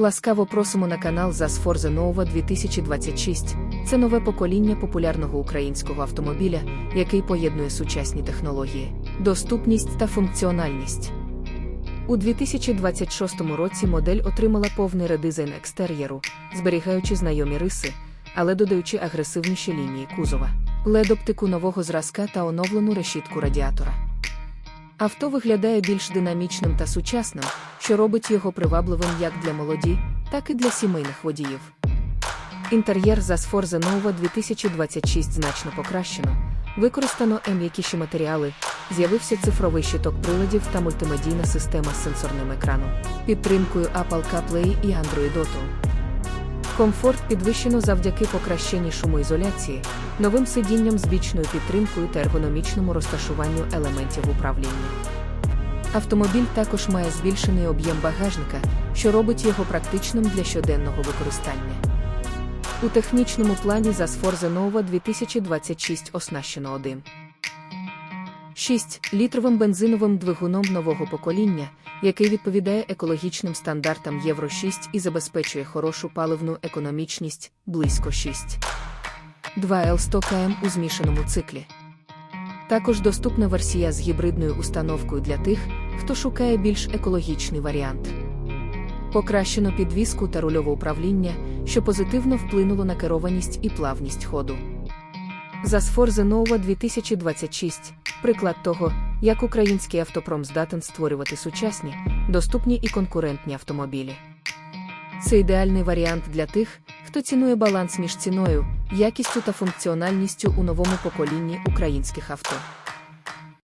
Ласкаво просимо на канал ZAS Forza Nova 2026. Це нове покоління популярного українського автомобіля, який поєднує сучасні технології, доступність та функціональність. У 2026 році модель отримала повний редизайн екстер'єру, зберігаючи знайомі риси, але додаючи агресивніші лінії кузова, LED-оптику нового зразка та оновлену решітку радіатора. Авто виглядає більш динамічним та сучасним, що робить його привабливим як для молоді, так і для сімейних водіїв. Інтер'єр ZAS Forza Nova 2026 значно покращено. Використано м'якіші матеріали, з'явився цифровий щиток приладів та мультимедійна система з сенсорним екраном, підтримкою Apple CarPlay і Android Auto. Комфорт підвищено завдяки покращеній шумоізоляції, новим сидінням з бічною підтримкою та ергономічному розташуванню елементів управління. Автомобіль також має збільшений об'єм багажника, що робить його практичним для щоденного використання. У технічному плані Forza Nova 2026 оснащено 1. 6-літровим бензиновим двигуном нового покоління, який відповідає екологічним стандартам Євро 6 і забезпечує хорошу паливну економічність близько 6. 2 l 100 км у змішаному циклі. Також доступна версія з гібридною установкою для тих, хто шукає більш екологічний варіант. Покращено підвіску та рульове управління, що позитивно вплинуло на керованість і плавність ходу. Forza Nova 2026 приклад того, як український автопром здатен створювати сучасні, доступні і конкурентні автомобілі. Це ідеальний варіант для тих, хто цінує баланс між ціною, якістю та функціональністю у новому поколінні українських авто.